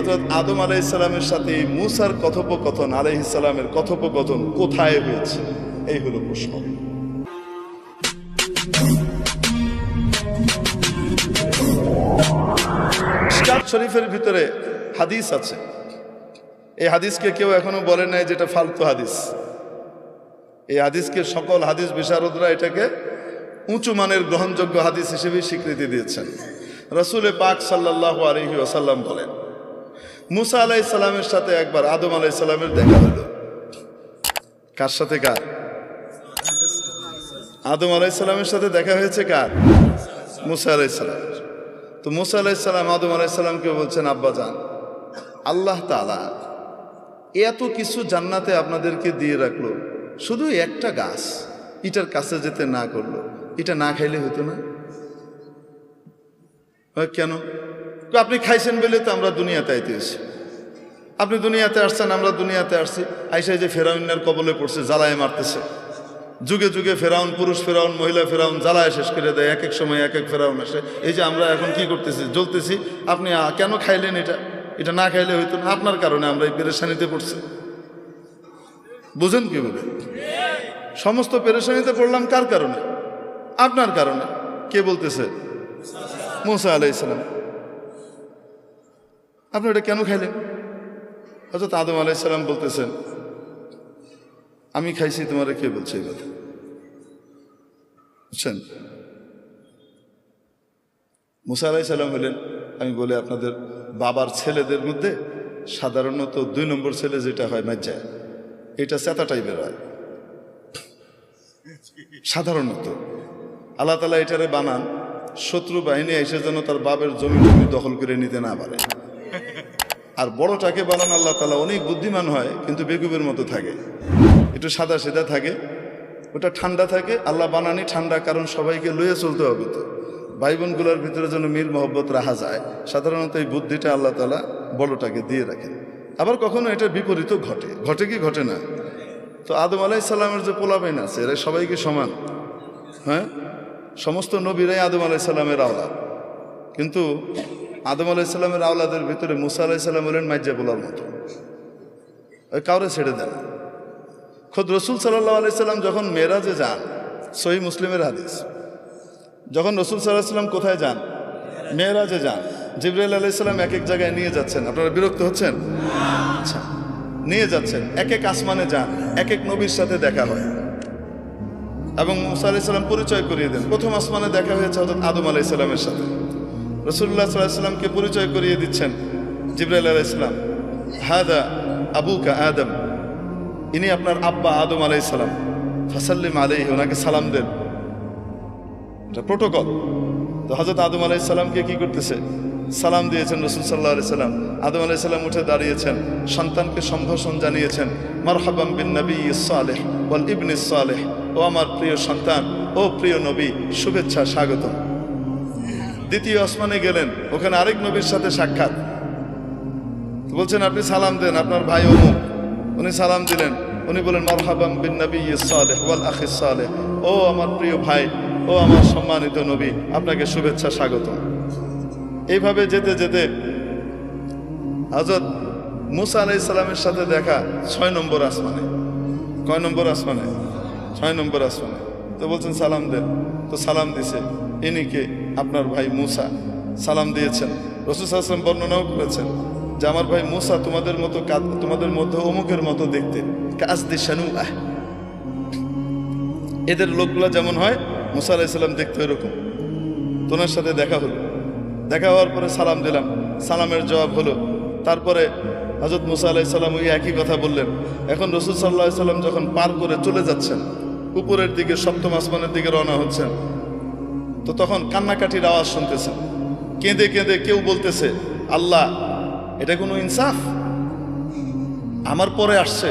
হজরত আদম আলাই ইসলামের সাথে এই মুসার কথোপকথন আলাই ইসলামের কথোপকথন কোথায় হয়েছে? এই হলো প্রশ্ন। শরীফের ভিতরে হাদিস আছে। এই হাদিসকে কেউ এখনও বলে নাই যেটা ফালতু হাদিস। এই হাদিসকে সকল হাদিস বিশারদরা এটাকে উঁচু মানের গ্রহণযোগ্য হাদিস হিসেবে স্বীকৃতি দিয়েছেন। রসুলে পাক সাল্লাহ আলহি ওসাল্লাম বলেন মুসা আলাই সালামের সাথে একবার আদম আলাই সালামের দেখা হলো। কার সাথে কার? আদম আলাই সালামের সাথে দেখা হয়েছে কার? মুসা আলাই সালাম। তো মুসা আলাইসাল্লাম আদম আলাইসাল্লামকে বলছেন, আব্বা যান আল্লাহ তালা এত কিছু জান্নাতে আপনাদেরকে দিয়ে রাখল। শুধু একটা গাছ, এটার কাছে যেতে না করল। এটা না খাইলে হতো না? কেন? তো আপনি খাইছেন বলে তো আমরা দুনিয়াতে আইতে এসেছি আপনি দুনিয়াতে আসছেন, আমরা দুনিয়াতে আসছি। আইসাই যে ফেরাউনের কবলে পড়ছে, জ্বালায় মারতেছে। যুগে যুগে ফেরাউন, পুরুষ ফেরাউন, মহিলা ফেরাউন, জ্বালায় শেষ করে দেয়। এক এক সময় এক এক ফেরাউন আসে। এই যে আমরা এখন কি করতেছি? জ্বলতেছি। আপনি কেন খাইলেন এটা? এটা না খাইলে হইতো না। আপনার কারণে আমরা এই পেরেশানিতে পড়ছি। বুঝেন কি সমস্ত পেরেশানিতে পড়লাম কার কারণে? আপনার কারণে। কে বলতেছে? মোসা আলাই ইসলাম আপনি এটা কেন খাইলেন? অর্থাৎ আদম আলাইসাল্লাম বলতেছেন, আমি খাইছি, তোমারে কে বলছে এই কথা? বুঝছেন? মুসা আলাই সাল্লাম হলেন আমি বলি আপনাদের বাবার ছেলেদের মধ্যে সাধারণত দুই নম্বর ছেলে যেটা হয় মাজ্জায় এটা চেতা টাইপের হয়। সাধারণত আল্লাহ তালা এটারে বানান, শত্রু বাহিনী এসে যেন তার বাবের জমি জমি দখল করে নিতে না পারে। আর বড়টাকে বানান আল্লাহ তালা অনেক বুদ্ধিমান হয়, কিন্তু বেগুবের মতো থাকে। একটু সাদা সেদা থাকে, ওটা ঠান্ডা থাকে, আল্লাহ বানানি ঠান্ডা, কারণ সবাইকে লইয়ে চলতে হবে তো। ভাই বোনগুলোর ভিতরে যেন মিল মহব্বত রাখা যায়, সাধারণত এই বুদ্ধিটা আল্লাহ তালা বড়টাকে দিয়ে রাখেন। আবার কখনো এটা বিপরীত ঘটে। ঘটে কি ঘটে না? তো আদম আলাই সাল্লামের যে পোলাপাইন আছে, এরা সবাইকে সমান। হ্যাঁ? সমস্ত নবীরাই আদম আলাই সাল্লামের আওলাদ। কিন্তু আদম আলাইসাল্লামের আওলাদের ভিতরে মুসা আলাইসাল্লাম হলেন মাইজা বলার মতো ওই কাউরে ছেড়ে দেন। খোদ রসুল সাল্লাহ আলাইসাল্লাম যখন মেরাজে যান সহি মুসলিমের হাদিস, যখন রসুল সাল্লাহ সাল্লাম কোথায় যান? মেয়েরাজে যান। জিবরাইল আলাইসাল্লাম এক এক জায়গায় নিয়ে যাচ্ছেন। আপনারা বিরক্ত হচ্ছেন? আচ্ছা নিয়ে যাচ্ছেন। এক এক আসমানে যান, এক এক নবীর সাথে দেখা হয়। এবং মুসা আলাইসাল্লাম পরিচয় করিয়ে দেন। প্রথম আসমানে দেখা হয়েছে হজরত আদম আলাইসাল্লামের সাথে। রসুল্লাহ সাল্লাহামকে পরিচয় করিয়ে দিচ্ছেন জিব্রাইল আলাইসালাম হাদা আবুকা আদম, ইনি আপনার আব্বা আদম আলাইসালাম ফাসাল্লিম আলাই ওনাকে সালাম দেন। এটা প্রোটোকল। তো হজরত আদম আলাইসাল্লামকে কি করতেছে? সালাম দিয়েছেন রসুল সাল্লাহ আলাইসাল্লাম আদম আলাইসাল্লাম উঠে দাঁড়িয়েছেন, সন্তানকে সম্ভাষণ জানিয়েছেন মারহাবাম বিন নবী সালেহ বল ইবনে সালেহ, ও আমার প্রিয় সন্তান, ও প্রিয় নবী, শুভেচ্ছা স্বাগতম। দ্বিতীয় আসমানে গেলেন, ওখানে আরেক নবীর সাথে সাক্ষাৎ। বলছেন, আপনি সালাম দেন, আপনার ভাই অমুক। উনি সালাম দিলেন, উনি বলেন মরহাবাম বিন নবী সালেহ ওয়াল আখিস ও আমার প্রিয় ভাই, ও আমার সম্মানিত নবী, আপনাকে শুভেচ্ছা স্বাগত এইভাবে যেতে যেতে হজরত মুসা আলাই সালামের সাথে দেখা ছয় নম্বর আসমানে। কয় নম্বর আসমানে? ছয় নম্বর আসমানে। তো বলছেন, সালাম দেন। তো সালাম দিছে। ইনি কে? আপনার ভাই মুসা সালাম দিয়েছেন। রসুল আসলাম বর্ণনাও করেছেন যে, আমার ভাই মুসা তোমাদের মতো তোমাদের মধ্যে অমুকের মতো দেখতে। কাজ দিশানু আহ এদের লোকগুলো যেমন হয়, মুসা আলাইসাল্লাম দেখতে এরকম তোনার সাথে দেখা হলো। দেখা হওয়ার পরে সালাম দিলাম। সালামের জবাব হলো, তারপরে হজরত মুসা আলাইসাল্লাম ওই একই কথা বললেন। এখন রসুল সাল্লাহ সাল্লাম যখন পার করে চলে যাচ্ছেন, উপরের দিকে সপ্তম আসমানের দিকে রওনা হচ্ছেন তো তখন কান্নাকাটির আওয়াজ শুনতেছেন কেঁদে কেঁদে কেউ বলতেছে, আল্লাহ, এটা কোনো ইনসাফ? আমার পরে আসছে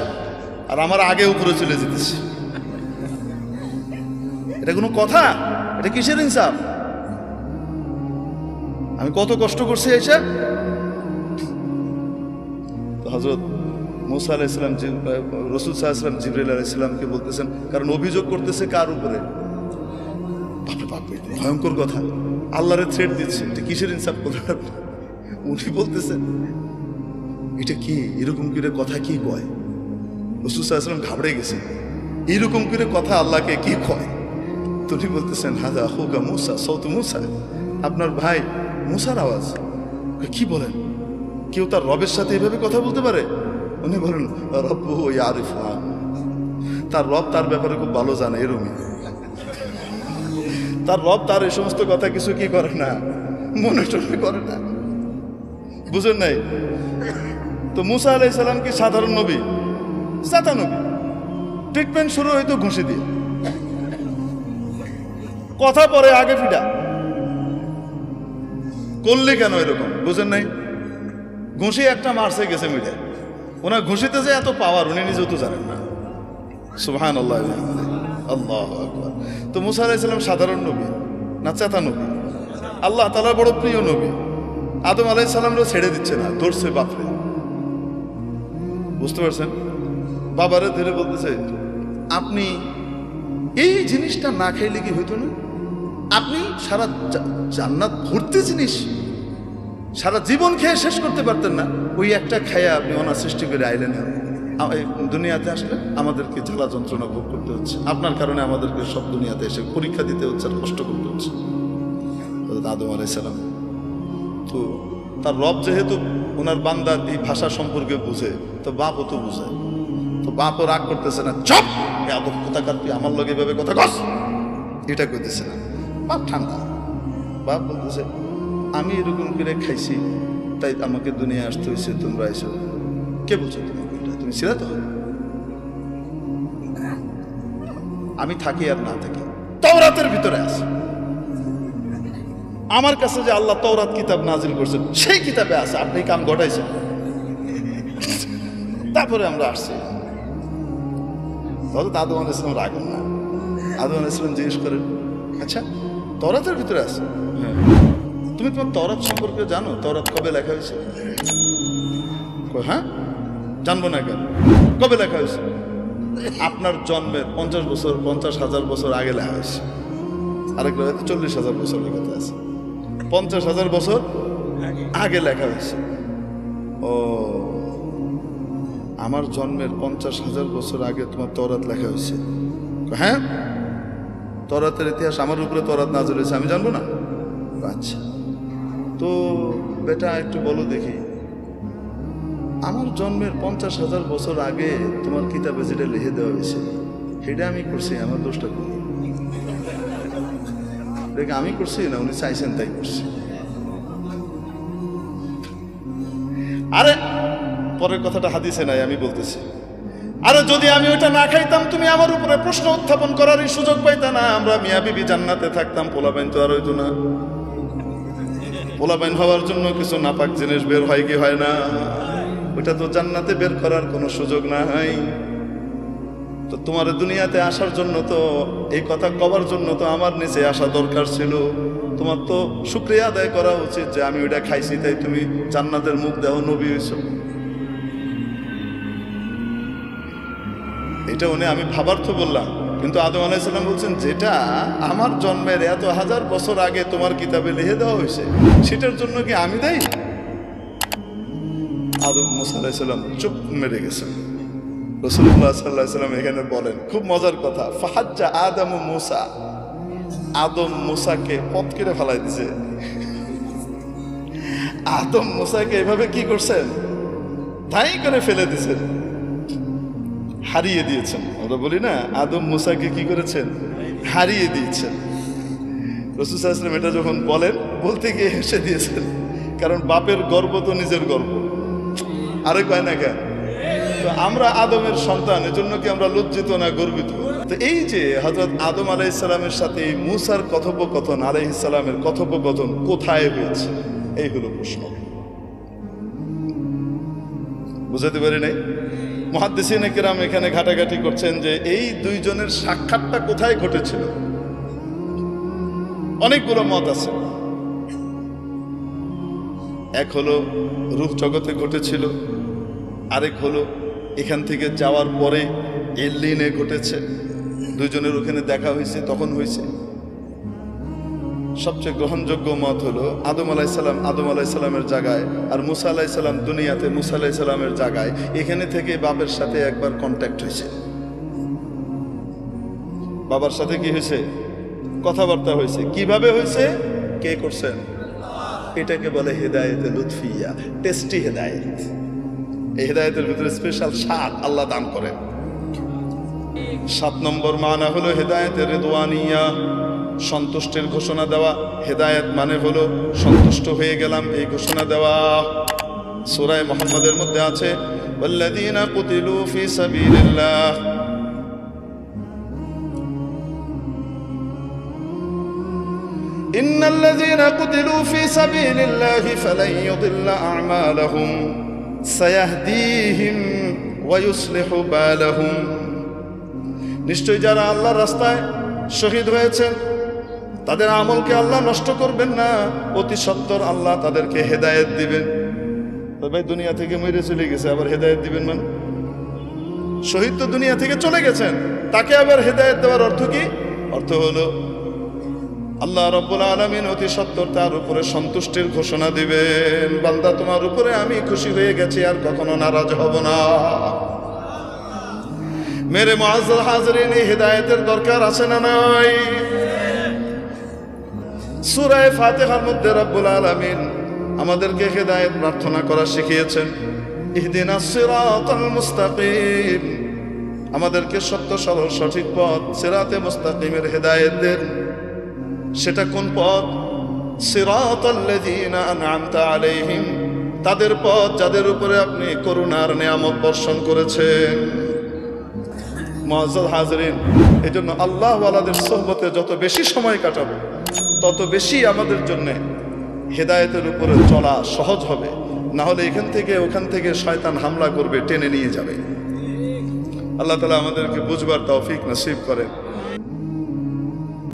আর আমার আগে উপরে চলে যেতেছে। এটা কোনো কথা? এটা কিসের ইনসাফ? আমি কত কষ্ট করছি এসে। হজরত মুসা আলাইসালাম রসুল সাহাশালাম জিবরাইল আলাইসালামকে বলতেছেন, কারণ অভিযোগ করতেছে কার উপরে? ভয়ঙ্কর কথা। আল্লাহরে থ্রেট দিচ্ছে। এটা কিসের ইনসাফ করলেন আপনি? উনি বলতেছেন, এটা কি? এরকম করে কথা কি কয়? রসুল সাল্লাম ঘাবড়ে গেছে এইরকম করে কথা আল্লাহকে কি কয়? তুমি বলতেছেন হাজা হুগা মুসা সৌত মুসা। আপনার ভাই মুসার আওয়াজ। কি বলেন? কেউ তার রবের সাথে এভাবে কথা বলতে পারে? উনি বলেন রব আরিফ তার রব তার ব্যাপারে খুব ভালো জানে, এরমই। তার রব তার এই সমস্ত কথা কিছু কি করে না? মনে টনে করে না। বুঝেন নাই? তো মুসা আলাই সালাম কি সাধারণ নবী? জাতা নবী। ট্রিটমেন্ট শুরু হয়তো ঘুষি দিয়ে। কথা পরে আগে ফিটা করলে কেন এরকম? বুঝেন নাই? ঘুষি একটা মারছে, গেছে মিটে ওনার ঘুষিতে যে এত পাওয়ার উনি নিজেও তো জানেন না। সুবহান আল্লাহ আল্লাহ আকবার। তো মুসা আলাইসাল্লাম সাধারণ নবী না চেতা নবী? আল্লাহ তালার বড় প্রিয় নবী। আদম আলাইসাল্লামরা ছেড়ে দিচ্ছে না, ধরছে বাপরে। বুঝতে পারছেন? বাবারে ধরে বলতেছে, আপনি এই জিনিসটা না খাইলে কি হইতো না? আপনি সারা জান্নাত ভর্তি জিনিস। সারা জীবন খেয়ে শেষ করতে পারতেন না। ওই একটা খায়া আপনি অনার সৃষ্টি করে আইলেন দুনিয়াতে আসলে আমাদেরকে জ্বালা যন্ত্রণা ভোগ করতে হচ্ছে। আপনার কারণে আমাদেরকে সব দুনিয়াতে এসে পরীক্ষা দিতে হচ্ছে আর কষ্ট করতে হচ্ছে। আদম আলাইসালাম তো তার রব যেহেতু ওনার বান্দার এই ভাষা সম্পর্কে বুঝে, তো বাপও তো বুঝে। তো বাপও রাগ করতেছে না, চপ! আদম কোথাকার? তুই আমার লগে এভাবে কথা কস? এটা কইতেছে না। বাপ ঠান্ডা। বাপ বলতেছে, আমি এরকম করে খাইছি, তাই আমাকে দুনিয়া আসতে হয়েছে তোমরা এসো কে বলছো তুমি ছিল তো? আমি থাকি আর না থাকি, তওরাতের ভিতরে আছে। আমার কাছে যে আল্লাহ তওরাত কিতাব নাজিল করছেন, সেই কিতাবে আছে, আপনি কাম ঘটাইছেন তারপরে আমরা আসছি। তাহলে আদম আল ইসলাম রাখেন না। আদম আল ইসলাম জিজ্ঞেস করেন আচ্ছা তরাতের ভিতরে আছে? হ্যাঁ। তুমি তোমার তরাত সম্পর্কে জানো তরাত কবে লেখা হয়েছে? হ্যাঁ? জানব না কেন? কবে লেখা হয়েছে? আপনার জন্মের পঞ্চাশ বছর, পঞ্চাশ হাজার বছর আগে লেখা হয়েছে। আরেক হয়তো চল্লিশ হাজার বছর লেখাতে আছে পঞ্চাশ হাজার বছর আগে লেখা হয়েছে। ও, আমার জন্মের পঞ্চাশ হাজার বছর আগে তোমার তরাত লেখা হয়েছে। হ্যাঁ? তরাতের ইতিহাস আমার উপরে তরাত নাজর হয়েছে, আমি জানব না? আচ্ছা। তো বেটা, একটু বলো দেখি। আমার জন্মের পঞ্চাশ হাজার বছর আগে তোমার কিতাবে যেটা লিখে দেওয়া হয়েছে, সেটা আমি করছি, আমার দোষটা করি দেখে আমি করছি না, উনি চাইছেন তাই করছি। আরে, পরের কথাটা হাদিসে নাই, আমি বলতেছি। আরে, যদি আমি ওইটা না খাইতাম, তুমি আমার উপরে প্রশ্ন উত্থাপন করার সুযোগ পাইতা না। আমরা মিয়া বিবি জান্নাতে থাকতাম পোলাপাইন তো আর হইতো না। পোলাপাইন হওয়ার জন্য কিছু নাপাক জিনিস বের হয় কি হয় না? ওইটা তো জান্নাতে বের করার কোনো সুযোগ নাই। তো তোমার দুনিয়াতে আসার জন্য তো, এই কথা কবার জন্য তো আমার নিচে আসা দরকার ছিল। তোমার তো শুক্রিয়া আদায় করা উচিত যে আমি ওইটা খাইছি, তাই তুমি জান্নাতের মুখ দেহ নবী হয়েছ এটা উনি আমি ভাবার তো বললাম। কিন্তু আদম আলাইসাল্লাম বলছেন, যেটা আমার জন্মের এত হাজার বছর আগে তোমার কিতাবে লিখে দেওয়া হয়েছে, সেটার জন্য কি আমি দেই আদম মুসা আলাইসাল্লাম চুপ মেরে গেছেন রসুল্লাহ সাল্লাহ সাল্লাম এখানে বলেন, খুব মজার কথা, ফাহাজ্জা আদম মুসা, আদম মুসাকে পথ কেটে ফেলাই দিছে। আদম মুসাকে এভাবে কি করছেন? তাই করে ফেলে দিছেন। হারিয়ে দিয়েছেন। আমরা বলি না, আদম মুসাকে কি করেছেন? হারিয়ে দিয়েছেন। রসুল সাহসলাম এটা যখন বলেন, বলতে গিয়ে হেসে দিয়েছেন। কারণ বাপের গর্ব তো নিজের গর্ব। আরে কয় না কেন? আমরা আদমের সন্তান, এজন্য কি আমরা লজ্জিত না গর্বিত? তো এই যে হজরত আদম আলাই ইসলামের সাথে এই মুসার কথোপকথন আলাই ইসলামের কথোপকথন কোথায় হয়েছে? এই হলো প্রশ্ন। বুঝাতে পারি নাই? মহাদ্দেসিন কেরাম এখানে ঘাটাঘাটি করছেন যে এই দুইজনের সাক্ষাৎটা কোথায় ঘটেছিল? অনেকগুলো মত আছে। এক হলো রূপ জগতে ঘটেছিল আরেক হলো, এখান থেকে যাওয়ার পরে এল্লিনে ঘটেছে। দুজনের ওখানে দেখা হয়েছে, তখন হয়েছে। সবচেয়ে গ্রহণযোগ্য মত হলো, আদম আলাইসাল্লাম আদম আলাইসাল্লামের জায়গায় আর মুসা আলাইসাল্লাম দুনিয়াতে মুসা আলাইসাল্লামের জায়গায়। এখানে থেকে বাপের সাথে একবার কন্ট্যাক্ট হয়েছে। বাবার সাথে কি হয়েছে? কথাবার্তা হয়েছে। কীভাবে হয়েছে? কে করছেন? এটাকে বলে হেদায়েতে লুৎফিয়া টেস্টি হেদায়েত। এই হেদায়তের ভিতরে স্পেশাল স্বাদ আল্লাহ দান করেন সাত নম্বর মানা হলো হেদায়তের রেদোয়ানিয়া সন্তুষ্টের ঘোষণা দেওয়া। হেদায়ত মানে হলো সন্তুষ্ট হয়ে গেলাম, এই ঘোষণা দেওয়া। সুরায় মোহাম্মদের মধ্যে আছে ইন্নাল্লাযীনা কুতিলু ফি সাবিলিল্লাহি ফালান ইউদিল্লা আ'মালাহুম। সায়াহদিহিম ওয়ায়ুসলেহ বালাহুম। নিশ্চয়ই যারা আল্লাহর রাস্তায় শহীদ হয়েছেন, তাদের আমলকে আল্লাহ নষ্ট করবেন না, অতি সত্তর আল্লাহ তাদেরকে হেদায়েত দিবেন। ভাই, দুনিয়া থেকে মরে চলে গেছে, আবার হেদায়েত দিবেন মানে? শহীদ তো দুনিয়া থেকে চলে গেছেন, তাকে আবার হেদায়েত দেওয়ার অর্থ কি? অর্থ হলো আল্লাহ রব্বুল আলমিন অতি সত্তর তার উপরে সন্তুষ্টির ঘোষণা দিবেন। বান্দা, তোমার উপরে আমি খুশি হয়ে গেছি, আর কখনো নারাজ হব না। মেরে মহাজর হাজরিন হেদায়েতের দরকার আছে না নাই? সুরায় ফাতেহার মধ্যে রব্বুল আলমিন আমাদেরকে হেদায়েত প্রার্থনা করা শিখিয়েছেন। ইহদিনা মুস্তাকিম। আমাদেরকে সত্য, সরল, সঠিক পথ, সিরাতে মুস্তাকিমের হেদায়েত দেন। সেটা কোন পথ? আলাইহিম, তাদের পথ যাদের উপরে আপনি করুণার নিয়ামত বর্ষণ করেছেন। মহাজ্জল হাজরিন এই জন্য আল্লাহওয়ালাদের সোহবতে যত বেশি সময় কাটাবো, তত বেশি আমাদের জন্যে হেদায়েতের উপরে চলা সহজ হবে। না হলে এখান থেকে ওখান থেকে শয়তান হামলা করবে, টেনে নিয়ে যাবে। আল্লাহ তালা আমাদেরকে বুঝবার তৌফিক নসিব করেন।